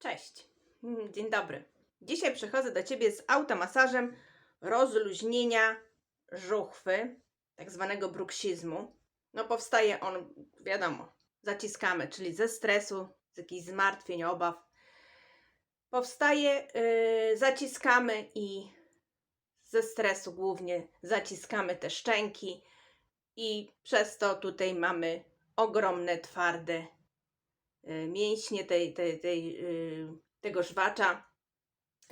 Cześć, Mm, dzień dobry. Dzisiaj przychodzę do Ciebie z automasażem rozluźnienia żuchwy, tak zwanego bruksizmu. No powstaje on, wiadomo, zaciskamy, czyli ze stresu, z jakichś zmartwień, obaw. Powstaje, yy, zaciskamy i ze stresu głównie zaciskamy te szczęki i przez to tutaj mamy ogromne, twarde mięśnie tej, tej, tej, y, tego żwacza.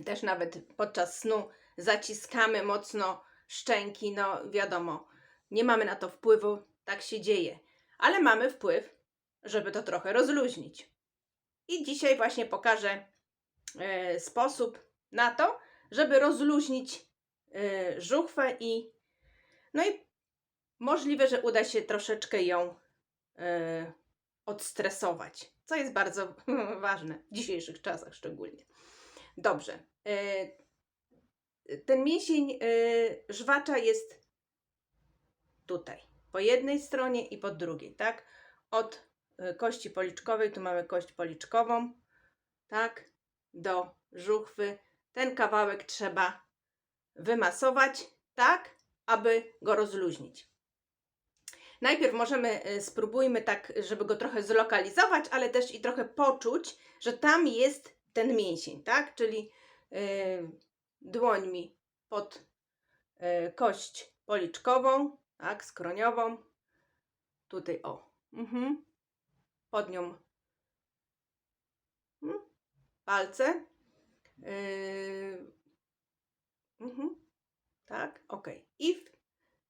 Też nawet podczas snu zaciskamy mocno szczęki. No wiadomo, nie mamy na to wpływu, tak się dzieje, ale mamy wpływ, żeby to trochę rozluźnić. I dzisiaj właśnie pokażę e, sposób na to, żeby rozluźnić e, żuchwę i no i możliwe, że uda się troszeczkę ją e, odstresować, co jest bardzo ważne w dzisiejszych czasach szczególnie. Dobrze. e, Ten mięsień e, żwacza jest tutaj, po jednej stronie i po drugiej, tak? Od e, kości policzkowej, tu mamy kość policzkową, tak? Do żuchwy. Ten kawałek trzeba wymasować, tak? Aby go rozluźnić. Najpierw możemy, y, spróbujmy tak, żeby go trochę zlokalizować, ale też i trochę poczuć, że tam jest ten mięsień, tak? Czyli y, dłońmi pod y, kość policzkową, tak? Skroniową. Tutaj o. Mhm. Pod nią mm, palce. Yy, mhm. Tak, ok. I w,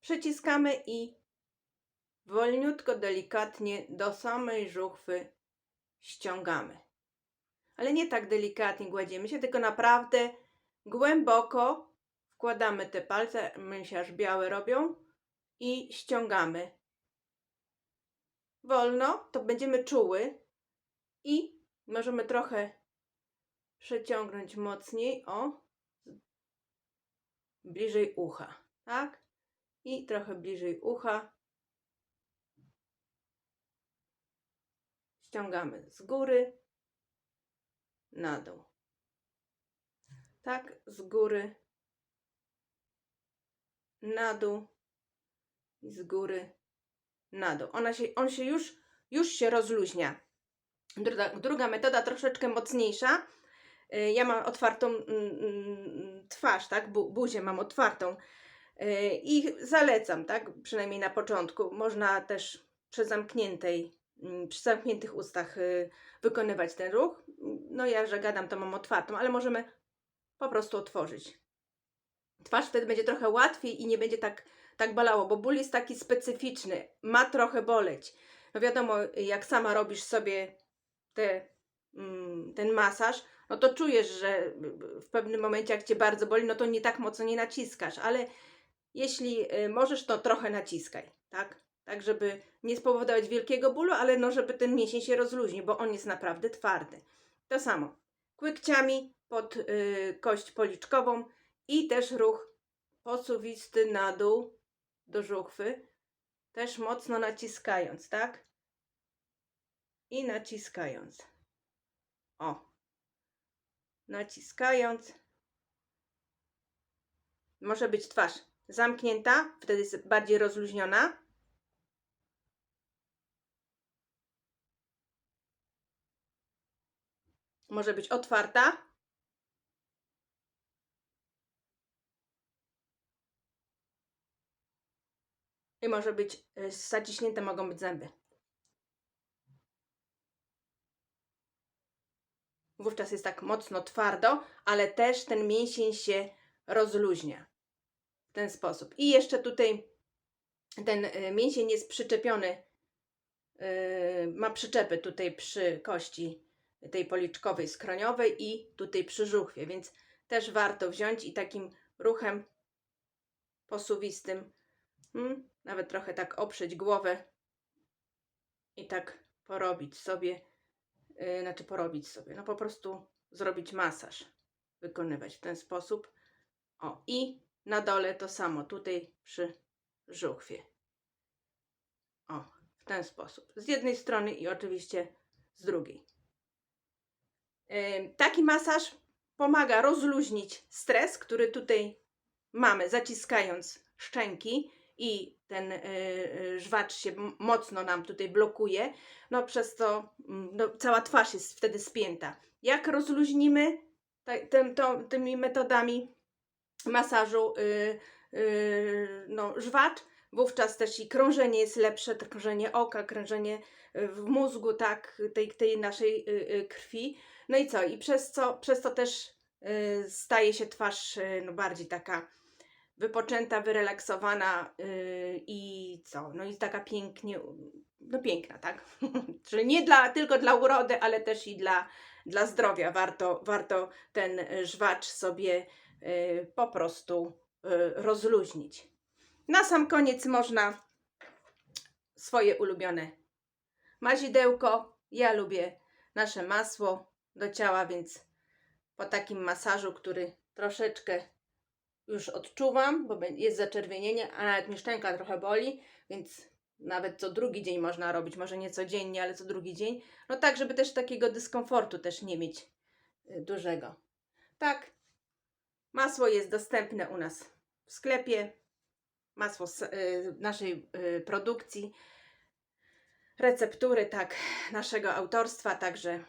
przyciskamy i wolniutko, delikatnie do samej żuchwy ściągamy. Ale nie tak delikatnie gładzimy się, tylko naprawdę głęboko wkładamy te palce, my się aż białe robią i ściągamy. Wolno, to będziemy czuły i możemy trochę przeciągnąć mocniej, o, bliżej ucha, tak? I trochę bliżej ucha. Ściągamy z góry na dół. Tak, z góry na dół i z góry na dół. Ona się, on się już, już się rozluźnia. Druga, druga metoda troszeczkę mocniejsza. Y, Ja mam otwartą mm, mm, twarz, tak? Bu, buzię mam otwartą. Y, I zalecam, tak? Przynajmniej na początku. Można też przy zamkniętej, przy zamkniętych ustach y, wykonywać ten ruch. No ja, że gadam, to mam otwartą, ale możemy po prostu otworzyć. Twarz wtedy będzie trochę łatwiej i nie będzie tak, tak bolało, bo ból jest taki specyficzny. Ma trochę boleć. No wiadomo, jak sama robisz sobie te, mm, ten masaż, no to czujesz, że w pewnym momencie, jak cię bardzo boli, no to nie tak mocno nie naciskasz, ale jeśli y, możesz, to trochę naciskaj, tak? Tak, żeby nie spowodować wielkiego bólu, ale no, żeby ten mięsień się rozluźnił, bo on jest naprawdę twardy. To samo. Kłykciami pod y, kość policzkową i też ruch posuwisty na dół do żuchwy, też mocno naciskając, tak? I naciskając. O. Naciskając. Może być twarz zamknięta, wtedy jest bardziej rozluźniona. Może być otwarta. I może być y, zaciśnięte, mogą być zęby. Wówczas jest tak mocno twardo, ale też ten mięsień się rozluźnia w ten sposób. I jeszcze tutaj ten y, mięsień jest przyczepiony, y, ma przyczepy tutaj przy kości tej policzkowej, skroniowej i tutaj przy żuchwie, więc też warto wziąć i takim ruchem posuwistym, hmm, nawet trochę tak oprzeć głowę i tak porobić sobie, yy, znaczy porobić sobie, no po prostu zrobić masaż, wykonywać w ten sposób. O, i na dole to samo, tutaj przy żuchwie. O, w ten sposób. Z jednej strony i oczywiście z drugiej. Taki masaż pomaga rozluźnić stres, który tutaj mamy, zaciskając szczęki i ten y, y, żwacz się mocno nam tutaj blokuje, no przez to mm, no, cała twarz jest wtedy spięta. Jak rozluźnimy tymi metodami masażu y, y, no, żwacz, wówczas też i krążenie jest lepsze, krążenie oka, krążenie y, w mózgu, tak, tej, tej naszej krwi. No i co? I przez, co, przez to też y, staje się twarz y, no, bardziej taka wypoczęta, wyrelaksowana y, i co? No i taka pięknie, no piękna, tak? Czyli nie dla, tylko dla urody, ale też i dla, dla zdrowia. Warto, warto ten y, żwacz sobie y, po prostu y, rozluźnić. Na sam koniec można swoje ulubione mazidełko. Ja lubię nasze masło do ciała, więc po takim masażu, który troszeczkę już odczuwam, bo jest zaczerwienienie, a nawet mnie szczęka trochę boli, więc nawet co drugi dzień można robić, może nie codziennie, ale co drugi dzień. No tak, żeby też takiego dyskomfortu też nie mieć y, dużego. Tak, masło jest dostępne u nas w sklepie. Masło z y, naszej y, produkcji. Receptury, tak, naszego autorstwa, także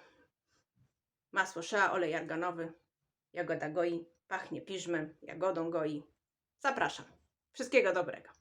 masło szea, olej arganowy, jagoda goi, pachnie piżmem, jagodą goi. Zapraszam. Wszystkiego dobrego.